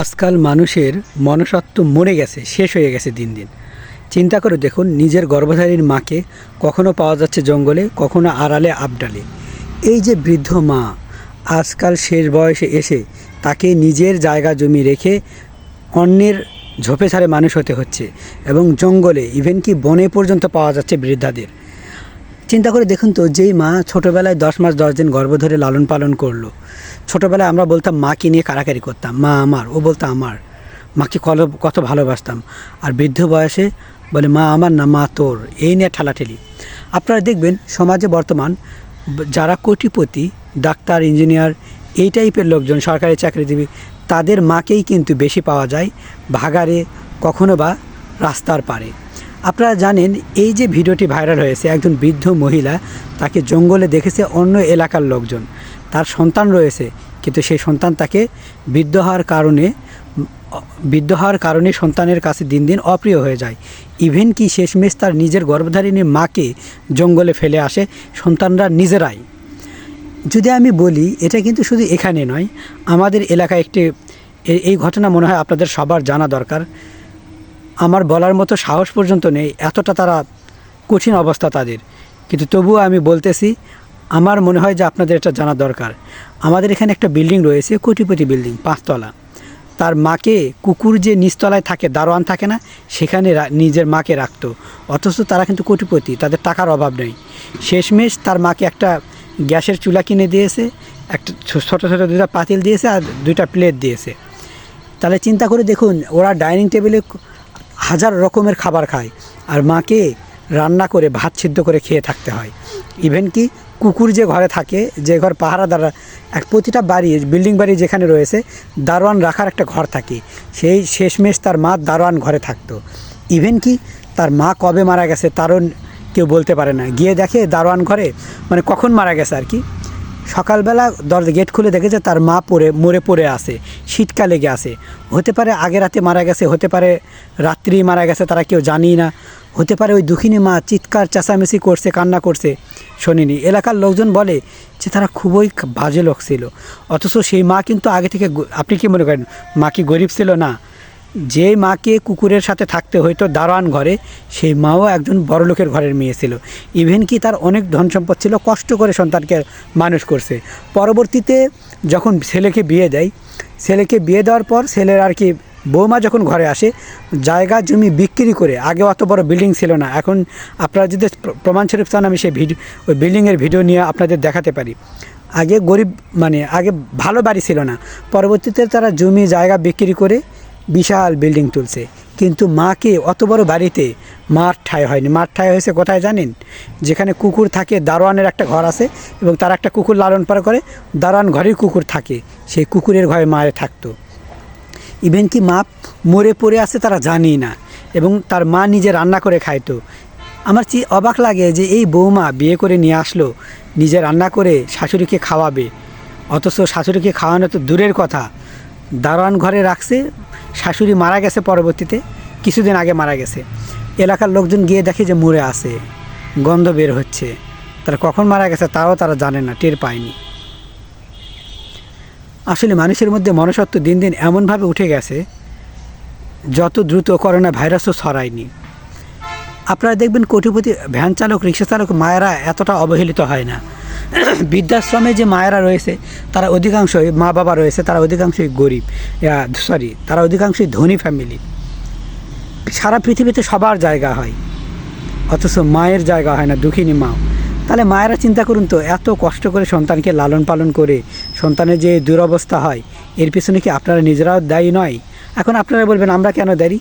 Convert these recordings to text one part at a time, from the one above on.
আজকাল মানুষের মনসত্ব মরে গেছে, শেষ হয়ে গেছে দিন দিন। চিন্তা করে দেখুন, নিজের গর্ভধারীর মাকে কখনো পাওয়া যাচ্ছে জঙ্গলে, কখনো আড়ালে, আবডালে। এই যে বৃদ্ধ মা, আজকাল শেষ বয়সে এসে তাকে নিজের জায়গা জমি রেখে অন্যের ঝোপে ছাড়ে মানুষ হতে হচ্ছে এবং জঙ্গলে ইভেন কি বনে পর্যন্ত পাওয়া যাচ্ছে বৃদ্ধাদের। চিন্তা করে দেখুন তো, যেই মা ছোটোবেলায় দশ মাস দশ দিন গর্ভ ধরে লালন পালন করল, ছোটোবেলায় আমরা বলতাম, মাকে নিয়ে কারাকারি করতাম। মা আমার। ও বলতো, আমার। মাকে কল, কত ভালোবাসতাম। আর বৃদ্ধ বয়সে বলে, মা আমার না, মা তোর। এই নিয়ে ঠেলাঠেলি। আপনারা দেখবেন, সমাজে বর্তমান যারা কোটিপতি, ডাক্তার, ইঞ্জিনিয়ার, এই টাইপের লোকজন, সরকারি চাকরিজীবী, তাদের মাকেই কিন্তু বেশি পাওয়া যায় ভাগারে কখনো বা রাস্তার পারে আপনারা জানেন, এই যে ভিডিওটি ভাইরাল হয়েছে, একজন বৃদ্ধ মহিলা তাকে জঙ্গলে দেখেছে অন্য এলাকার লোকজন। তার সন্তান রয়েছে, কিন্তু সেই সন্তান তাকে বৃদ্ধ হওয়ার কারণে বৃদ্ধ হওয়ার কারণে সন্তানের কাছে দিন দিন অপ্রিয় হয়ে যায়। ইভেন কি শেষমেশ তার নিজের গর্ভধারিণী মাকে জঙ্গলে ফেলে আসে সন্তানরা নিজেরাই। যদি আমি বলি, এটা কিন্তু শুধু এখানে নয়, আমাদের এলাকায় একটি এই ঘটনা মনে হয় আপনাদের সবার জানা দরকার। আমার বলার মতো সাহস পর্যন্ত নেই। এতটা তারা কঠিন অবস্থা তাদের। কিন্তু তবুও আমি বলতেছি, আমার মনে হয় যে আপনাদের এটা জানা দরকার। আমাদের এখানে একটা বিল্ডিং রয়েছে, কোটিপতি বিল্ডিং, পাঁচতলা। তার মাকে কুকুর যে নিচতলায় থাকে, দারোয়ান থাকে না, সেখানে নিজের মাকে রাখতো। অথচ তারা কিন্তু কোটিপতি, তাদের টাকার অভাব নেই। শেষমেশ তার মাকে একটা গ্যাসের চুলা কিনে দিয়েছে, একটা ছোটো ছোটো দুটা পাতিল দিয়েছে আর দুইটা প্লেট দিয়েছে। তাহলে চিন্তা করে দেখুন, ওরা ডাইনিং টেবিলে হাজার রকমের খাবার খায়। আর মাকে রান্না করে, ভাত সিদ্ধ করে খেয়ে থাকতে হয়। ইভেন কি কুকুর যে ঘরে থাকে, যে ঘর পাহারাদাররা এক প্রতিটা বাড়ি বিল্ডিং বাড়ি যেখানে রয়েছে, দারোয়ান রাখার একটা ঘর থাকে। সেই শেষমেশ তার মা দারোয়ান ঘরে থাকতো। ইভেন কি তার মা কবে মারা গেছে, তারও কেউ বলতে পারে না। গিয়ে দেখে দারোয়ান ঘরে মানে কখন মারা গেছে আর কি? সকালবেলা দরজা গেট খুলে দেখেছে তার মা পড়ে, মরে পড়ে আছে, শীতকালে লেগে আছে। হতে পারে আগে রাতে মারা গেছে, হতে পারে রাত্রি মারা গেছে, তারা কেউ জানি না। হতে পারে ওই দুঃখিনী মা চিৎকার, চেঁচামেচি করছে, কান্না করছে, শোনেনি। এলাকার লোকজন বলে যে তারা খুবই বাজে লোক ছিল। অথচ সেই মা কিন্তু আগে থেকে আপনি কি মনে করেন, মা কি গরিব ছিল? না। যে মাকে কুকুরের সাথে থাকতে হয়তো দারোয়ান ঘরে, সেই মাও একজন বড় লোকের ঘরের মেয়ে ছিল। ইভেন কি তার অনেক ধন সম্পদ ছিল, কষ্ট করে সন্তানকে মানুষ করছে। পরবর্তীতে যখন ছেলেকে বিয়ে দেয়, ছেলেকে বিয়ে দেওয়ার পর ছেলের আর কি বৌমা যখন ঘরে আসে, জায়গা, জমি বিক্রি করে, আগে অত বড় বিল্ডিং ছিল না, এখন আপনারা যদি প্র- প্রমাণস্বরূপ চান, আমি সেই ভিডিও ওই বিল্ডিংয়ের ভিডিও নিয়ে আপনাদের দেখাতে পারি। আগে গরিব মানে আগে ভালো বাড়ি ছিল না। পরবর্তীতে তারা জমি, জায়গা বিক্রি করে বিশাল বিল্ডিং তুলছে। কিন্তু মাকে অত বড় বাড়িতে মার ঠাই হয়নি। মার ঠাই হয়েছে কোথায় জানেন? যেখানে কুকুর থাকে, দারোয়ানের একটা ঘর আছে এবং তার একটা কুকুর লালন পালন করে। দারোয়ান ঘরেই কুকুর থাকে, সেই কুকুরের ঘরে মায়ে থাকতো। ইভেন কি মা মরে পড়ে আছে তারা জানি না এবং তার মা নিজে রান্না করে খাইতো। আমার চি অবাক লাগে যে এই বৌমা বিয়ে করে নিয়ে আসলো, নিজে রান্না করে শাশুড়িকে খাওয়াবে। অথচ শাশুড়িকে খাওয়ানো তো দূরের কথা। দারোয়ান ঘরে রাখছে শাশুড়ি মারা গেছে পরবর্তীতে, কিছুদিন আগে মারা গেছে। এলাকার লোকজন গিয়ে দেখে যে মরে আছে, গন্ধ বের হচ্ছে। তারা কখন মারা গেছে তাও তারা জানে না, টের পায়নি। আসলে মানুষের মধ্যে মনুষ্যত্ব দিন দিন এমনভাবে উঠে গেছে, যত দ্রুত করোনা ভাইরাসও ছড়ায়নি। আপনারা দেখবেন কোটিপতি ভ্যান চালক রিক্সা চালক মায়েরা এতটা অবহেলিত হয় না। বৃদ্ধাশ্রমে যে মায়েরা রয়েছে, তারা অধিকাংশই মা বাবা রয়েছে, তারা অধিকাংশই গরিব। সরি তারা অধিকাংশই ধনী ফ্যামিলি সারা পৃথিবীতে সবার জায়গা হয়, অথচ মায়ের জায়গা হয় না, দুঃখিনী মা। তাহলে মায়েরা চিন্তা করুন তো, এত কষ্ট করে সন্তানকে লালন পালন করে সন্তানের যে দুরবস্থা হয়, এর পিছনে কি আপনারা নিজেরাও দায়ী নয়? এখন আপনারা বলবেন, আমরা কেন দায়ী?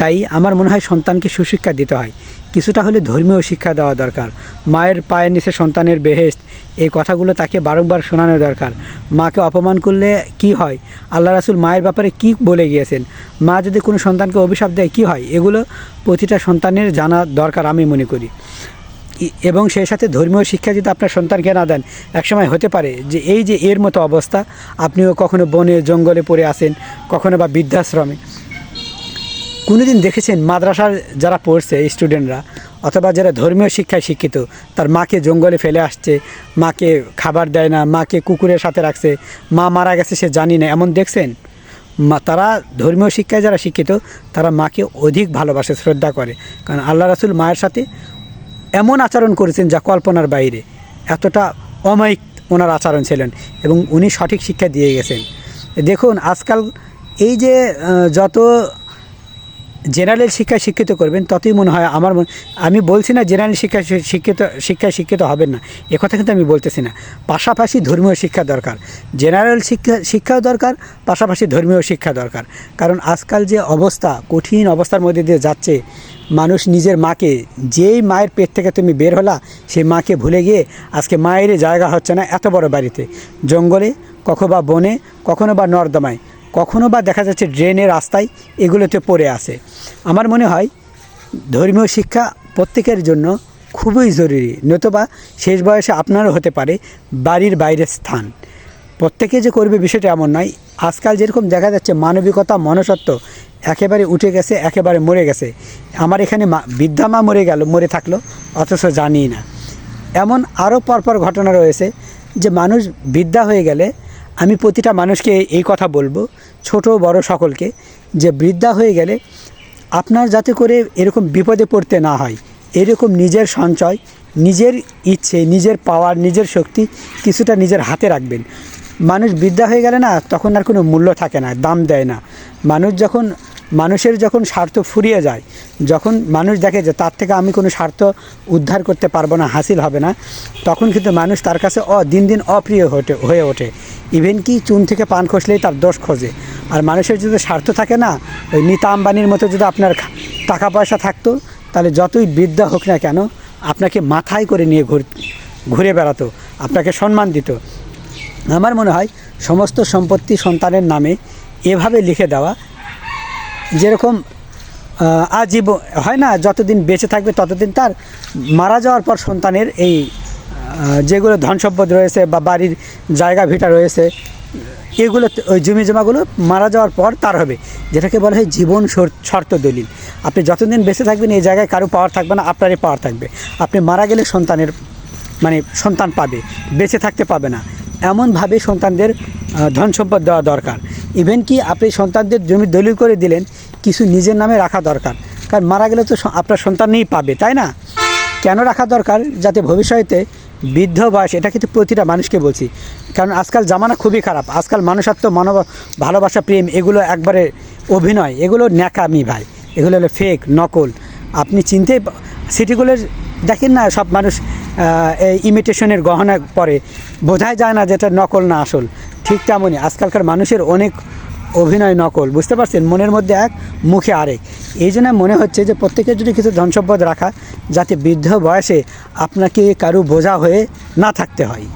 দায়ী, আমার মনে হয় সন্তানকে সুশিক্ষা দিতে হয়। কিছুটা হলে ধর্মীয় শিক্ষা দেওয়া দরকার। মায়ের পায়ের নিচে সন্তানের বেহেস্ত এই কথাগুলো তাকে বারংবার শোনানো দরকার। মাকে অপমান করলে কি হয়? আল্লাহ রাসুল মায়ের ব্যাপারে কি বলে গিয়েছেন? মা যদি কোনো সন্তানকে অভিশাপ দেয়, কি হয়? এগুলো প্রতিটা সন্তানের জানা দরকার, আমি মনে করি। এবং সেই সাথে ধর্মীয় শিক্ষা যদি আপনার সন্তানকে না দেন, একসময় হতে পারে যে এই যে এর মতো অবস্থা, আপনিও কখনো বনে জঙ্গলে পড়ে আসেন কখনো বা বৃদ্ধাশ্রমে। কোনোদিন দেখেছেন মাদ্রাসার যারা পড়ছে স্টুডেন্টরা অথবা যারা ধর্মীয় শিক্ষায় শিক্ষিত, তার মাকে জঙ্গলে ফেলে আসছে, মাকে খাবার দেয় না, মাকে কুকুরের সাথে রাখছে, মা মারা গেছে সে জানি না, এমন দেখছেন? মা, তারা ধর্মীয় শিক্ষায় যারা শিক্ষিত, তারা মাকে অধিক ভালোবাসে, শ্রদ্ধা করে। কারণ আল্লাহ রাসুল মায়ের সাথে এমন আচরণ করেছেন যা কল্পনার বাইরে। এতটা অমায়িক ওনার আচরণ ছিলেন এবং উনি সঠিক শিক্ষা দিয়ে গেছেন। দেখুন, আজকাল এই যে যত জেনারেল শিক্ষায় শিক্ষিত করবেন, ততই মনে হয় আমার আমি বলছি না জেনারেল শিক্ষায় শি- শিক্ষিত, শিক্ষায় শিক্ষিত হবেন না। একথা কিন্তু আমি বলতেছি না। পাশাপাশি ধর্মীয় শিক্ষা দরকার। জেনারেল শিক্ষা, শিক্ষাও দরকার, পাশাপাশি ধর্মীয় শিক্ষা দরকার। কারণ আজকাল যে অবস্থা, কঠিন অবস্থার মধ্যে দিয়ে যাচ্ছে, মানুষ নিজের মাকে, যেই মায়ের পেট থেকে তুমি বের হলা সেই মাকে ভুলে গিয়ে আজকে মায়ের জায়গা হচ্ছে না, এত বড় বাড়িতে। জঙ্গলে, কখনো বা বনে, কখনো বা নর্দমায়। কখনো বা দেখা যাচ্ছে ড্রেনের রাস্তায় এগুলোতে পড়ে আছে। আমার মনে হয় ধর্মীয় শিক্ষা প্রত্যেকের জন্য খুবই জরুরি, নতুবা শেষ বয়সে আপনারও হতে পারে বাড়ির বাইরের স্থান। প্রত্যেকে যে করবে বিষয়টা এমন নয়। আজকাল যেরকম দেখা যাচ্ছে মানবিকতা মনসত্ব একেবারে উঠে গেছে, একেবারে মরে গেছে। আমার এখানে বৃদ্ধা মা মরে গেল, মরে থাকল, অথচ জানি না। এমন আরও পরপর ঘটনা রয়েছে যে মানুষ বৃদ্ধা হয়ে গেলে আমি প্রতিটা মানুষকে এই কথা বলব, ছোট, বড় সকলকে, যে বৃদ্ধা হয়ে গেলে আপনার যাতে করে এরকম বিপদে পড়তে না হয়, এরকম নিজের সঞ্চয়, নিজের ইচ্ছে, নিজের পাওয়ার নিজের শক্তি কিছুটা নিজের হাতে রাখবেন। মানুষ বৃদ্ধা হয়ে গেলে না, তখন আর কোনো মূল্য থাকে না, দাম দেয় না। মানুষ যখন মানুষের যখন স্বার্থ ফুরিয়ে যায়, যখন মানুষ দেখে যে তার থেকে আমি কোনো স্বার্থ উদ্ধার করতে পারব না, হাসিল হবে না, তখন কিন্তু মানুষ তার কাছে অ, দিন দিন অপ্রিয় হতে, হয়ে ওঠে। ইভেন কি চুন থেকে পান খসলেই তার দোষ খোঁজে। আর মানুষের যদি স্বার্থ থাকে না, ওই নিতা আম্বানির মতো যদি আপনার টাকা পয়সা থাকতো, তাহলে যতই বৃদ্ধা হোক না কেন, আপনাকে মাথায় করে নিয়ে ঘুর, ঘুরে বেড়াতো, আপনাকে সম্মান দিত। আমার মনে হয়, সমস্ত সম্পত্তি সন্তানের নামে এভাবে লিখে দেওয়া যেরকম আজীব হয় না, যতদিন বেঁচে থাকবে ততদিন তার মারা যাওয়ার পর সন্তানের এই যেগুলো ধন সম্পদ রয়েছে বা বাড়ির জায়গা ভিটা রয়েছে, এগুলো, ওই জমি জমাগুলো মারা যাওয়ার পর তার হবে। যেটাকে বলা হয় জীবন শর্ত দলিল। আপনি যতদিন বেঁচে থাকবেন, এই জায়গায় কারও পাওয়ার থাকবে না, আপনারই পাওয়ার থাকবে। আপনি মারা গেলে সন্তানের মানে সন্তান পাবে, বেঁচে থাকতে পাবে না। এমনভাবে সন্তানদের ধন সম্পদ দেওয়া দরকার। ইভেন কি আপনি সন্তানদের জমি দলিল করে দিলেন কিছু নিজের নামে রাখা দরকার। কারণ মারা গেলে তো আপনার সন্তানই পাবে, তাই না? কেন রাখা দরকার? যাতে ভবিষ্যতে বৃদ্ধ বয়স, এটা কিন্তু প্রতিটা মানুষকে বলছি। কারণ আজকাল জামানা খুবই খারাপ। আজকাল মানুষত্ব মানব, ভালোবাসা, প্রেম, এগুলো একবারে অভিনয়, এগুলো ন্যাকামি ভাই। এগুলো হলো ফেক নকল। আপনি চিনতে সিটিগুলোর দেখেন না, সব মানুষ এই ইমিটেশনের গহনা পরে। বোঝাই যায় না যেটা নকল না আসল। ঠিক তেমনই আজকালকার মানুষের অনেক অভিনয় নকল, বুঝতে পারছেন? মনের মধ্যে এক, মুখে আরেক। এই জন্য মনে হচ্ছে যে প্রত্যেকের যদি কিছু ধন সম্পদ রাখা, যাতে বৃদ্ধ বয়সে আপনাকে কারু বোঝা হয়ে না থাকতে হয়।